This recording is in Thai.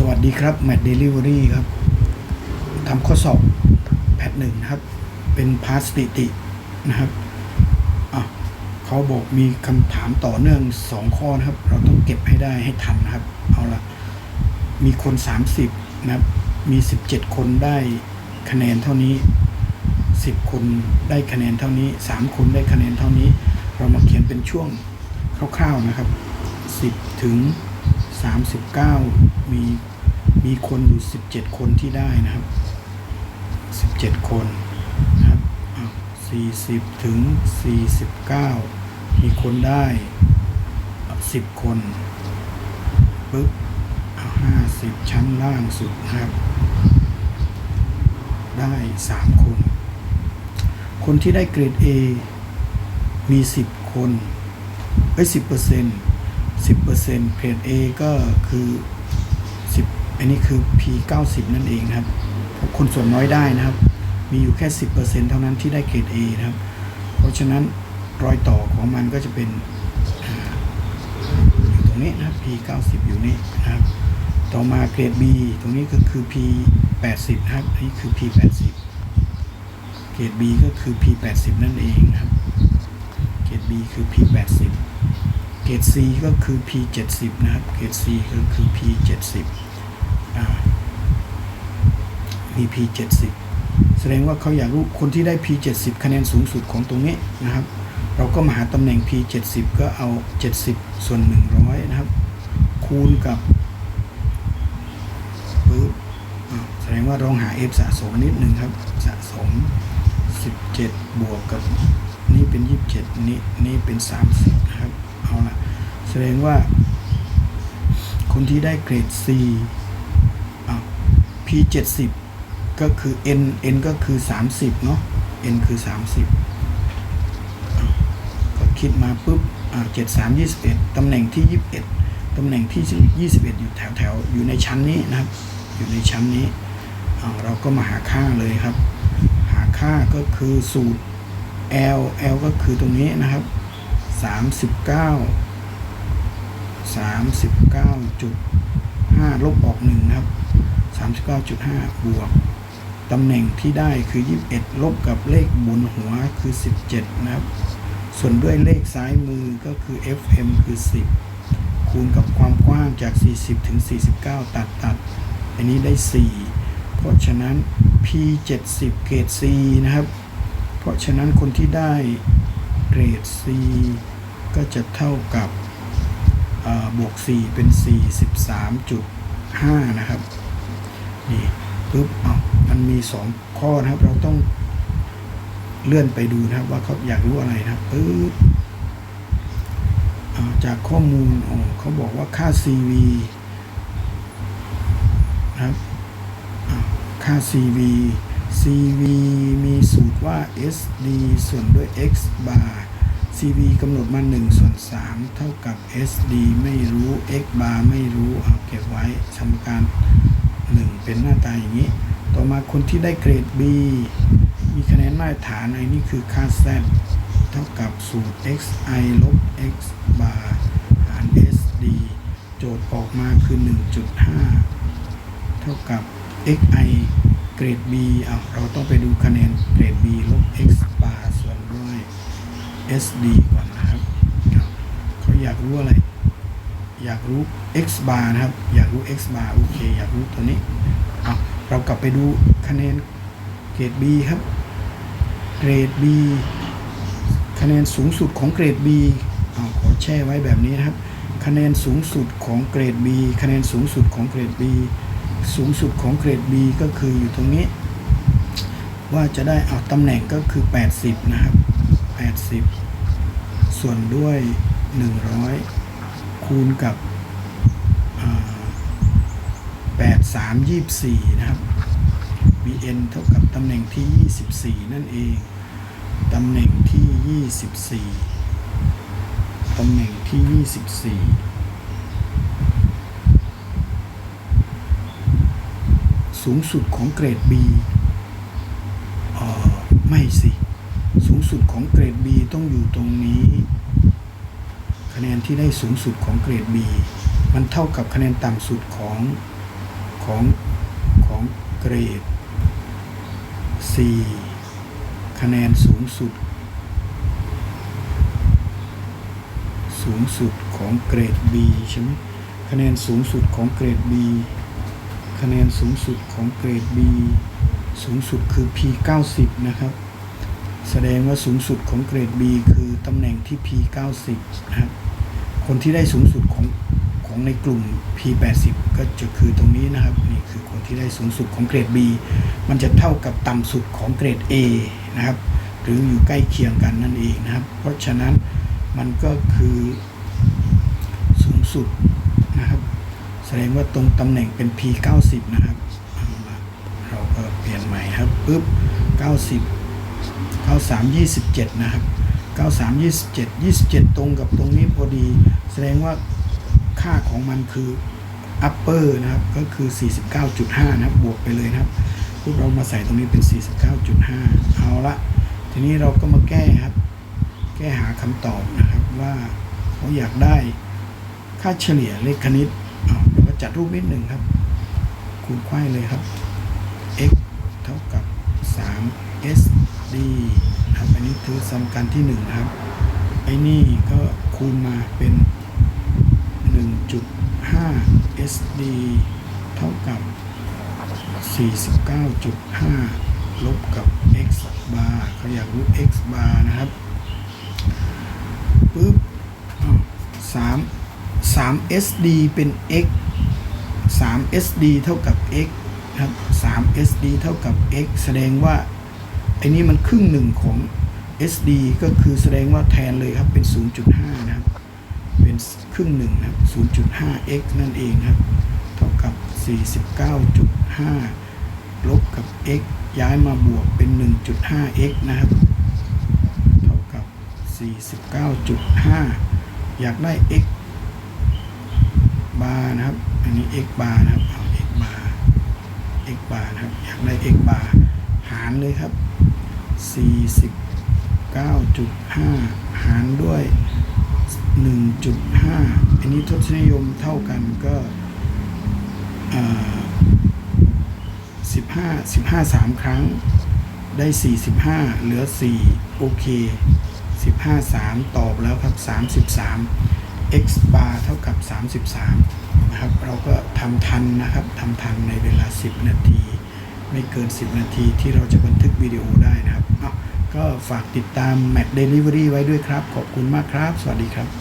สวัสดีครับแม t เดลิเวอรี่ครับทำข้อสอบแพทหนึ่งนะครับ เป็นพาสติตินะครับอะเขาบอกมีคำถามต่อเนื่องสองข้อนะครับ เราต้องเก็บให้ได้ให้ทันนะครับ เอาละมีคน 30 นะครับ มี 17 คนได้คะแนนเท่านี้ 10 คนได้คะแนนเท่านี้ 3 คนได้คะแนนเท่านี้ เรามาเขียนเป็นช่วงคร่าวๆนะครับ 10 ถึง 39 มีมีคนอยู่ 17 คนที่ได้นะครับ 17 คนนะครับ40 ถึง 49 มีคนได้ 10 คนปึ๊บเอา50 ชั้นล่างสุดนะครับ ได้ 3 คน คนที่ได้เกรด A มี 10 คนเอ้ย10เปอร์เซ็นต์ 10เปอร์เซ็นต์เกรด A ก็คือ 10 อันนี้คือ P 90นั่นเองนะครับคนส่วนน้อยได้นะครับ มีอยู่แค่ 10เปอร์เซ็นต์เท่านั้นที่ได้เกรด A นะครับ เพราะฉะนั้นรอยต่อของมันก็จะเป็นอยู่ตรงนี้นะครับ P 90อยู่นี่นะครับ ต่อมาเกรด B ตรงนี้ก็คือ P 80นะครับอันนี้คือ P 80เกรด B ก็คือ P 80นั่นเองนะครับเกรด B คือ P 80 รด C ก็คือ P 70นะครับ เกรด C ก็คือ P 70อ่ามี P 70แสดงว่าเขาอยากรู้คนที่ได้ P 70คะแนนสูงสุดของตรงนี้นะครับ เราก็มาหาตำแหน่ง P 70ก็เอา 70 ส่วน 100 นะครับ คูณกับปึ๊บแสดงว่าลองหา F สะสมนิดหนึ่งครับ สะสม 17 บวกกับ นี่เป็น 27 นี่นี่เป็น 30 นะครับ เอาละ แสดงว่า คนที่ได้เกรด C P 70ก็คือ N N ก็คือ 30 เนาะ N คือ 30อก็คิดมาปุ๊บอ่า73 21ตำแหน่งที่21ตำแหน่งที่21อยู่แถวแถวอยู่ในชั้นนี้นะครับ อยู่ในชั้นนี้เราก็มาหาค่าเลยครับ หาค่าก็คือสูตร L L ก็คือตรงนี้นะครับ39 39.5 ลบออก1นะครับ 39.5 บวก ตำแหน่งที่ได้คือ 21 ลบกับเลขบนหัวคือ 17 นะครับ ส่วนด้วยเลขซ้ายมือก็คือ FM คือ 10 คูณกับความกว้างจาก 40 ถึง 49 ตัดตัด อันนี้ได้ 4 เพราะฉะนั้น P 70เกรด C นะครับ เพราะฉะนั้นคนที่ได้เกรด C ก็จะเท่ากับ บวก 4 เป็น 43.5 นะครับ นี่ปุ๊บเอามันมี 2 ข้อนะครับ เราต้องเลื่อนไปดูนะครับ ว่าเขาอยากรู้อะไรนะครับปึ๊บจากข้อมูลอ๋อเขาบอกว่าค่า CV นะครับค่า CV CV มีสูตรว่า SD ส่วนด้วย x bar CV กำหนดมา1ส่วน3เท่ากับ SD ไม่รู้ x bar ไม่รู้เอาเก็บไว้สมการ 1 เป็นหน้าตาอย่างนี้ ต่อมาคนที่ได้เกรด B มีคะแนนมาตรฐานไอ้นี่คือค่า z เท่ากับสูตร xi ลบ x bar หาร SD โจทย์ออกมาคือ 1.5 เท่ากับ xi เกรด b อะเราต้องไปดูคะแนนเกรด b ลบ x bar ส่วนด้วย sd ก่อนนะครับเขาอยากรู้อะไร อยากรู้ x bar นะครับ อยากรู้ x bar โอเค อยากรู้ตัวนี้เอาเรากลับไปดูคะแนนเกรด b ครับ เกรด b คะแนนสูงสุดของเกรด b เอาขอแช่ไว้แบบนี้นะครับ คะแนนสูงสุดของเกรด b คะแนนสูงสุดของเกรด b สูงสุดของเกรด B ก็คืออยู่ตรงนี้ ว่าจะได้เอาตำแหน่งก็คือ 80 นะครับ 80 ส่วนด้วย 100 คูณกับอ่า83 24 นะครับ BN เท่ากับตำแหน่งที่ 24 นั่นเอง ตำแหน่งที่ 24 ตำแหน่งที่ 24 สูงสุดของเกรด B ออไม่สิ สูงสุดของเกรด B ต้องอยู่ตรงนี้ คะแนนที่ได้สูงสุดของเกรด B มันเท่ากับคะแนนต่ำสุดของของของเกรด4คะแนนสูงสุด สูงสุดของเกรด B ใช่ไหมคะแนนสูงสุดของเกรด B คะแนนสูงสุดของเกรด B สูงสุดคือ P 90 นะครับ แสดงว่าสูงสุดของเกรด B คือตำแหน่งที่ P 90นะครับคนที่ได้สูงสุดของของในกลุ่ม P 80ก็จะคือตรงนี้นะครับนี่คือคนที่ได้สูงสุดของเกรด B มันจะเท่ากับต่ำสุดของเกรด A นะครับ หรืออยู่ใกล้เคียงกันนั่นเองนะครับ เพราะฉะนั้นมันก็คือสูงสุดนะครับ แสดงว่าตรงตำแหน่งเป็น P 90นะครับเอาละเราก็เปลี่ยนใหม่ครับปุ๊บ90 93 27 นะครับ 93 27 27 ตรงกับตรงนี้พอดี แสดงว่าค่าของมันคือ upper นะครับ ก็คือ 49.5 นะครับ บวกไปเลยนะครับพวกเรามาใส่ตรงนี้เป็น 49.5 เอาละ ทีนี้เราก็มาแก้ครับ แก้หาคำตอบนะครับว่าเขาอยากได้ค่าเฉลี่ยเลขคณิตเดี๋ยวมาจัดรูปนิดหนึ่งครับ คูณไขว้เลยครับ x เท่ากับ 3 sd นะครับอันนี้คือสมการที่1ครับไอ้นี่ก็คูณมาเป็น 1.5 sd เท่ากับ 49.5 ลบกับ x bar เขาอยากรู้ x bar นะครับปึ๊บอ้าว3 3 sd เป็น x 3 sd เท่ากับ x ครับ3 sd เท่ากับ x แสดงว่า อ้นี่มันครึ่งหนึ่งของ sd ก็คือแสดงว่าแทนเลยครับเป็น 0.5 นะครับ เป็นครึ่งหนึ่งนะครับ 0.5x นั่นเองครับ เท่ากับ 49.5 ลบกับ x ย้ายมาบวกเป็น 1.5x นะครับ เท่ากับ 49.5 อยากได้ x บาร์นะครับ อันนี้ x บาร์นะครับเอา x บาร์ x บาร์นะครับ อยากได้ x บาร์หารเลยครับ 49.5 หารด้วย 1.5 อันนี้ทศนิยมเท่ากันก็อ่า15 15 3 ครั้งได้ 45 เหลือ 4 โอเค 15 3 ตอบแล้วครับ 33 x bar เท่ากับ 33 นะครับ เราก็ทำทันนะครับทำทันในเวลา 10 นาที ไม่เกิน 10 นาทีที่เราจะบันทึกวิดีโอได้นะครับ ก็ฝากติดตาม Mac Delivery ไว้ด้วยครับ ขอบคุณมากครับ สวัสดีครับ